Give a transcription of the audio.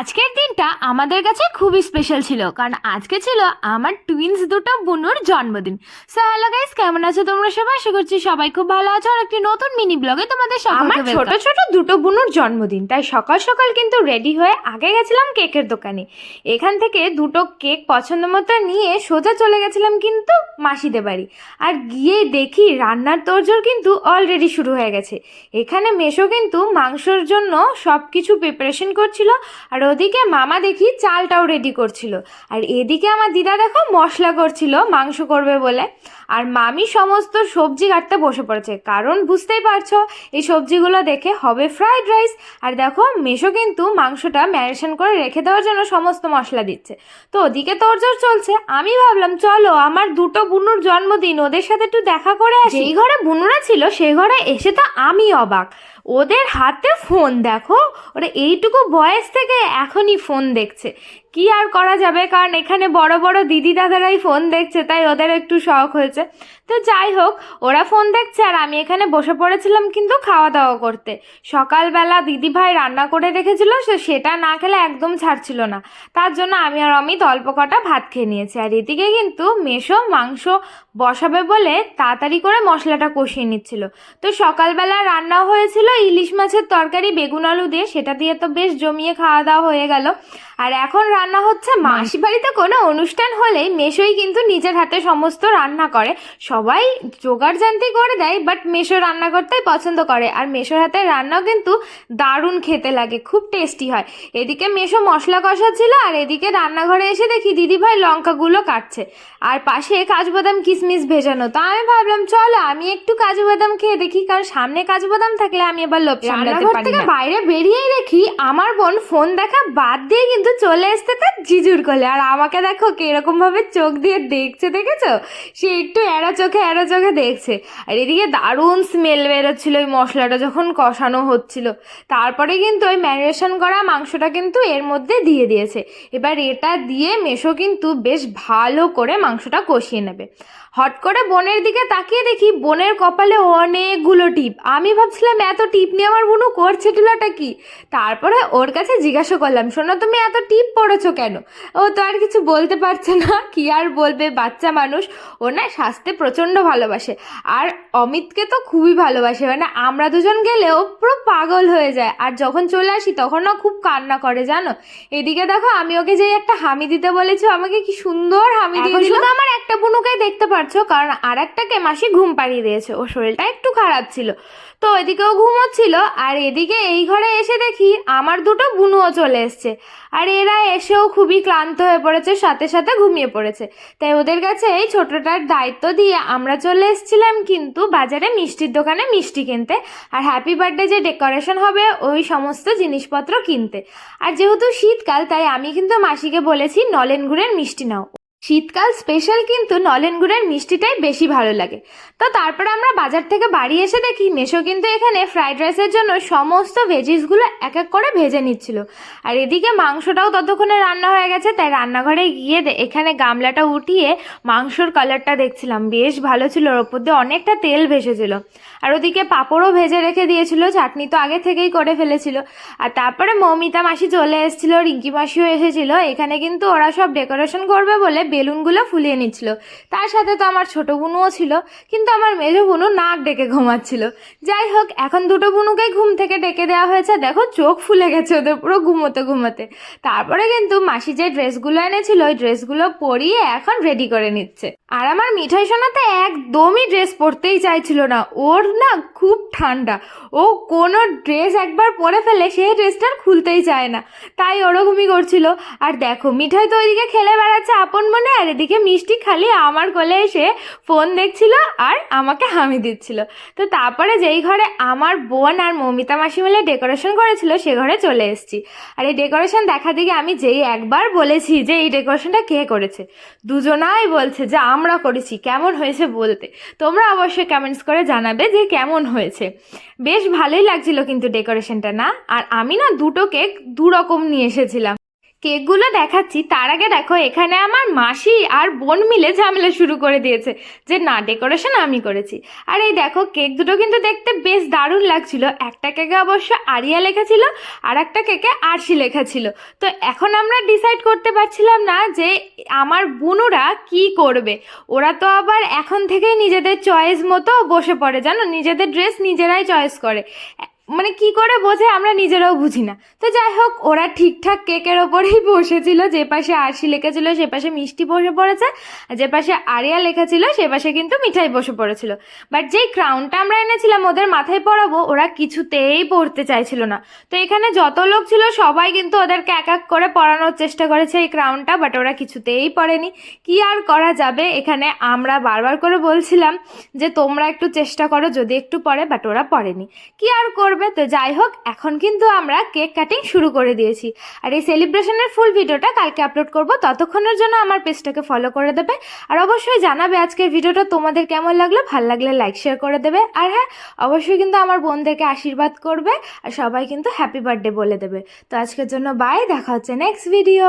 আজকের দিনটা আমাদের কাছে খুবই স্পেশাল ছিল কারণ আজকে ছিল আমার টুইন্স দুটো বুনুর জন্মদিন। সো হ্যালো গাইস কেমন আছো তোমরা সবাই? আশা করছি সবাই খুব ভালো আছো। আর একটি নতুন মিনি ব্লগে তোমাদের আমার ছোট ছোট দুটো বুনুর জন্মদিন তাই সকাল সকাল কিন্তু রেডি হয়ে আগে গেছিলাম কেকের দোকানে। এখান থেকে দুটো কেক পছন্দ মতো নিয়ে সোজা চলে গেছিলাম কিন্তু মাসিদের বাড়ি। আর গিয়ে দেখি রান্নার তোড়জোড় কিন্তু অলরেডি শুরু হয়ে গেছে। এখানে মেশো কিন্তু মাংসর জন্য সব কিছু প্রিপারেশন করছিল আর ওদিকে মামা দেখি চালটাও রেডি করছিল। আর এদিকে আমার দিদা দেখো মশলা করছিল, মাংস করবে বলে। আর মামি সমস্ত সবজি কাটতে বসে পড়েছে। কারণ বুঝতেই পারছ, এই সবজিগুলো দেখে হবে ফ্রাইড রাইস আর দেখো মেশো কিন্তু মাংসটা ম্যারিনেশন করে রেখে দেওয়ার জন্য সমস্ত মশলা দিচ্ছে। তো ওদিকে তোড়জোড় চলছে। আমি ভাবলাম, চলো আমার দুটো বুনুর জন্মদিন, ওদের সাথে একটু দেখা করে আসি। এই ঘরে বুনুরা ছিল, সেই ঘরে এসে তো আমি অবাক। ওদের হাতে ফোন দেখো। ওরা এইটুকু বয়স থেকে এখনই ফোন দেখছে। কি আর করা যাবে? কারণ এখানে বড় বড় দিদি দাদারাই ফোন দেখছে, তাই ওদের একটু শখ হয়েছে। তো যাই হোক, ওরা ফোন দেখছে আর আমি এখানে বসে পড়েছিলাম কিন্তু খাওয়া দাওয়া করতে। সকালবেলা দিদি ভাই রান্না করে রেখেছিল, সে সেটা না খেলে একদম ছাড়ছিল না। তার জন্য আমি আর অমিত অল্প কটা ভাত খেয়ে নিয়েছি। আর এদিকে কিন্তু মেশো মাংস বসাবে বলে তাড়াতাড়ি করে মশলাটা কষিয়ে নিচ্ছিল। তো সকালবেলা রান্না হয়েছিল, ইলিশ মাছের তরকারি, বেগুন আলু দিয়ে, সেটা দিয়ে তো বেশ জমিয়ে খাওয়া দাওয়া হয়ে গেল। আর এখন রান্না হচ্ছে মাসি বাড়িতে কোনো অনুষ্ঠান হলেই মেশোই কিন্তু নিজের হাতে সমস্ত রান্না করে। সবাই জোগাড় জানতে করে দেয় বাট মেশো রান্না করতেই পছন্দ করে। আর মেশোর হাতে রান্নাও কিন্তু দারুণ খেতে লাগে খুব টেস্টি হয়। এদিকে মেশো মশলা কষাচ্ছিল আর এদিকে রান্নাঘরে এসে দেখি দিদিভাই লঙ্কাগুলো কাটছে। আর পাশে কাজু বাদাম কিশমিশ ভেজানো। তা আমি ভাবলাম চলো আমি একটু কাজু বাদাম খেয়ে দেখি কারণ সামনে কাজু বাদাম থাকলে আমি এবার লোভ সামলাতে রান্নাঘর পারি থেকে না। বাইরে বেরিয়েই দেখি আমার বোন ফোন দেখা বাদ দিয়ে কিন্তু চলে এসতে তার জিজুর কোলে। আর আমাকে দেখো কীরকম ভাবে চোখ দিয়ে দেখছে, দেখেছ? সে একটু এড়া চোখে এড়া চোখে দেখছে। আর এদিকে দারুণ স্মেল বেরোচ্ছিল ওই মশলাটা যখন কষানো হচ্ছিল। তারপরে কিন্তু ওই ম্যারিনেশন করা মাংসটা কিন্তু এর মধ্যে দিয়ে দিয়েছে। এবার এটা দিয়ে মেশো কিন্তু বেশ ভালো করে মাংসটা কষিয়ে নেবে। হট করে বোনের দিকে তাকিয়ে দেখি বোনের কপালে অনেকগুলো টিপ। আমি ভাবছিলাম, এত টিপ নিয়ে আমার বোনু করছে টুলাটা কি? তারপরে ওর কাছে জিজ্ঞাসা করলাম, শোনো তুমি এত টিপ পড়েছো কেন? ও তো আর কিছু বলতে পারছে না। কি আর বলবে? বাচ্চা মানুষ ও না স্বাস্থ্যে প্রচণ্ড ভালোবাসে। আর অমিতকে তো খুবই ভালোবাসে। মানে আমরা দুজন গেলে ও পুরো পাগল হয়ে যায়। আর যখন চলে আসি তখনও খুব কান্না করে জানো? এদিকে দেখো আমি ওকে যেই একটা হামি দিতে বলেছি আমাকে কি সুন্দর হামি দিয়ে দিল। আমার একটা বুনুকেই দেখতে পারছ, কারণ আর একটাকে মাসি ঘুম পাড়িয়ে দিয়েছে। ওর শরীরটা একটু খারাপ ছিল। তো ওইদিকেও ঘুমোচ্ছিল, আর এদিকে এই ঘরে এসে দেখি আমার দুটো বুনুও চলে এসছে। আর এরা এসেও খুবই ক্লান্ত হয়ে পড়েছে, সাথে সাথে ঘুমিয়ে পড়েছে। তাই ওদের কাছে এই ছোটটার দায়িত্ব দিয়ে আমরা চলে এসেছিলাম কিন্তু বাজারে মিষ্টির দোকানে মিষ্টি কিনতে। আর হ্যাপি বার্থডে যে ডেকোরেশন হবে, ওই সমস্ত জিনিসপত্র কিনতে। আর যেহেতু শীতকাল, তাই আমি কিন্তু মাসিকে বলেছি নলেন গুড়ের মিষ্টি নাও। শীতকাল স্পেশাল কিন্তু নলেন গুড়ের মিষ্টিটাই বেশি ভালো লাগে। তো তারপরে আমরা বাজার থেকে বাড়ি এসে দেখি মেশো কিন্তু এখানে ফ্রাইড রাইসের জন্য সমস্ত ভেজিসগুলো এক এক করে ভেজে নিচ্ছিল। আর এদিকে মাংসটাও ততক্ষণে রান্না হয়ে গেছে, তাই রান্নাঘরে গিয়ে এখানে গামলাটা উঠিয়ে মাংসর কালারটা দেখছিলাম। বেশ ভালো ছিল, ওর ওপর দিয়ে অনেকটা তেল ভেসেছিল। আর ওদিকে পাঁপড়ও ভেজে রেখে দিয়েছিল, চাটনি তো আগে থেকেই করে ফেলেছিল। আর তারপরে মৌমিতা মাসি চলে এসেছিল, রিঙ্কি মাসিও এসেছিল। এখানে কিন্তু ওরা সব ডেকোরেশন করবে বলে বেলুনগুলো ফুলিয়ে নিচ্ছিল। তার সাথে তো আমার ছোট বুনুও ছিল, কিন্তু আমার মেজো বুনু নাক ডেকে ঘুমাচ্ছিল। যাই হোক, এখন দুটো বুনুকে ঘুম থেকে ডেকে দেওয়া হয়েছে। দেখো, চোখ ফুলে গেছে ওদের পুরো ঘুমোতে ঘুমোতে। তারপরে কিন্তু মাসি যে ড্রেসগুলো এনেছিল, ওই ড্রেসগুলো পরিয়ে এখন রেডি করে নিচ্ছে। আর আমার মিঠাই সোনাতে একদমই ড্রেস পরতেই চাইছিল না। ওর না খুব ঠান্ডা। ও কোনো ড্রেস একবার পরে ফেলে সেই ড্রেসটার খুলতেই চায় না। তাই ওরকমই করছিল। আর দেখো, মিঠাই তো ওইদিকে খেলে বেড়াচ্ছে, আপন মনে আর এদিকে মিষ্টি খালি আমার কোলে এসে ফোন দেখছিল আর আমাকে হামি দিচ্ছিল। তো তারপরে যেই ঘরে আমার বোন আর মমিতা মাসি মিলে ডেকোরেশন করেছিল, সে ঘরে চলে এসেছি। আর এই ডেকোরেশন দেখা দিকে আমি যেই একবার বলেছি যে এই ডেকোরেশনটা কে করেছে, দুজনাই বলছে যে আমরা করেছি, কেমন হয়েছে বলতে। তোমরা অবশ্যই কমেন্টস করে জানাবে যে কেমন হয়েছে। বেশ ভালোই লাগছিল কিন্তু ডেকোরেশনটা না, আর আমি না দুটো কেক দু রকম নিয়ে এসেছিলাম। কেকগুলো দেখাচ্ছি, তার আগে দেখো, এখানে আমার মাসি আর বোন মিলে ঝামেলা শুরু করে দিয়েছে যে না, ডেকোরেশন আমি করেছি। আর এই দেখো, কেক দুটো কিন্তু দেখতে বেশ দারুণ লাগছিল। একটা কেকে অবশ্য আরিয়া লেখা ছিল, আর একটা কেকে আরশি লেখা ছিল। তো এখন আমরা ডিসাইড করতে পারছিলাম না যে আমার বুনুরা কি করবে। ওরা তো আবার এখন থেকেই নিজেদের চয়েস মতো বসে পড়ে, জানো? নিজেদের ড্রেস নিজেরাই চয়েস করে। মানে কি করে বোঝে আমরা নিজেরাও বুঝি না। তো যাই হোক, ওরা ঠিকঠাক কেকের ওপরেই বসেছিল, যে পাশে আরশি লেখা ছিল সে পাশে মিষ্টি বসে পড়েছে যে পাশে আরিয়া লেখা ছিল সে পাশে কিন্তু মিঠাই বসে পড়েছিল। বাট যেই ক্রাউনটা আমরা এনেছিলাম ওদের মাথায় পরাবো, ওরা কিছুতেই পড়তে চাইছিল না। তো এখানে যত লোক ছিল, সবাই কিন্তু ওদেরকে এক এক করে পড়ানোর চেষ্টা করেছে এই ক্রাউনটা বাট ওরা কিছুতেই পড়েনি। কি আর করা যাবে? এখানে আমরা বারবার করে বলছিলাম যে তোমরা একটু চেষ্টা করো, যদি একটু পরে বাট ওরা পড়েনি। কি আর করবে। তো যাই হোক, এখন কিন্তু আমরা কেক কাটিং শুরু করে দিয়েছি। আর এই সেলিব্রেশনের ফুল ভিডিওটা কালকে আপলোড করব। ততক্ষণের জন্য আমার পেজটাকে ফলো করে দেবে। আর অবশ্যই জানাবে আজকের ভিডিওটা তোমাদের কেমন লাগল। ভালো লাগলে লাইক শেয়ার করে দেবে। আর হ্যাঁ অবশ্যই কিন্তু আমার বোনদেরকে আশীর্বাদ করবে। আর সবাই কিন্তু হ্যাপি বার্থডে বলে দেবে। তো আজকের জন্য বাই দেখা হচ্ছে নেক্সট ভিডিও